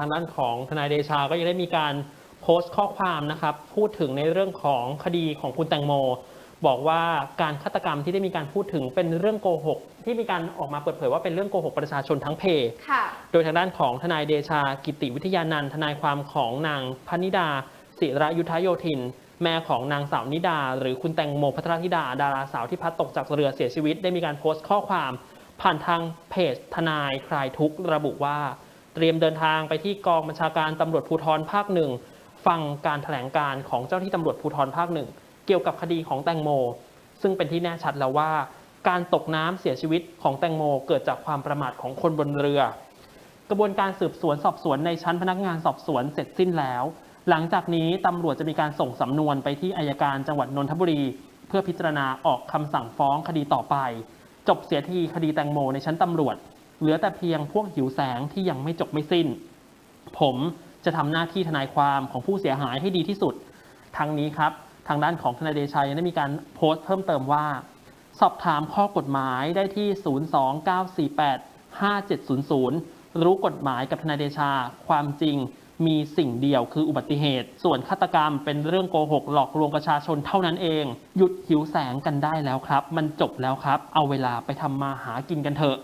ทางด้านของทนายเดชาก็ยังได้มีการโพสต์ข้อความนะครับพูดถึงในเรื่องของคดีของคุณแตงโม บอกว่าการฆาตกรรมที่ได้มีการพูดถึงเป็นเรื่องโกหก ที่มีการออกมาเปิดเผยว่าเป็นเรื่องโกหกประชาชนทั้งเพจค่ะโดยทางด้านของทนายเดชากิติวิทยานันท์ทนายความของนางพนิดา ศิระยุทธโยธิน แม่ของนางสาวนิดา หรือคุณแตงโมพัทรธิดา ดาราสาวที่พัดตกจากเรือเสียชีวิต ได้มีการโพสต์ข้อความ ผ่านทางเพจทนายคลายทุกข์ระบุว่า เตรียมเดินทางไปที่กองบัญชาการตำรวจภูธรภาคหนึ่งฟังการแถลงการของเจ้าหน้าที่ตำรวจภูธรภาคหนึ่งเกี่ยวกับคดีของแตงโม ซึ่งเป็นที่แน่ชัดแล้วว่า การตกน้ำเสียชีวิตของแตงโม เกิดจากความประมาทของคนบนเรือ กระบวนการสืบสวนสอบสวนในชั้นพนักงานสอบสวนเสร็จสิ้นแล้ว หลังจากนี้ตำรวจจะมีการส่งสำนวนไปที่อายการจังหวัดนนทบุรี เพื่อพิจารณาออกคำสั่งฟ้องคดีต่อไป จบเสียทีคดีแตงโมในชั้นตำรวจ เหลือแต่เพียงพวกหิวแสงที่ยังไม่จบไม่สิ้น ผมจะทำหน้าที่ทนายความของผู้เสียหายให้ดีที่สุด ทั้งนี้ครับ ทางด้านของทนายเดชายังได้มีการโพสต์เพิ่มเติมว่า สอบถามข้อกฎหมายได้ที่ 029485700 รู้กฎหมายกับทนายเดชา ความจริงมีสิ่งเดียวคืออุบัติเหตุ ส่วนฆาตกรรมเป็นเรื่องโกหกหลอกลวงประชาชนเท่านั้นเอง หยุดหิวแสงกันได้แล้วครับ มันจบแล้วครับ เอาเวลาไปทำมาหากินกันเถอะ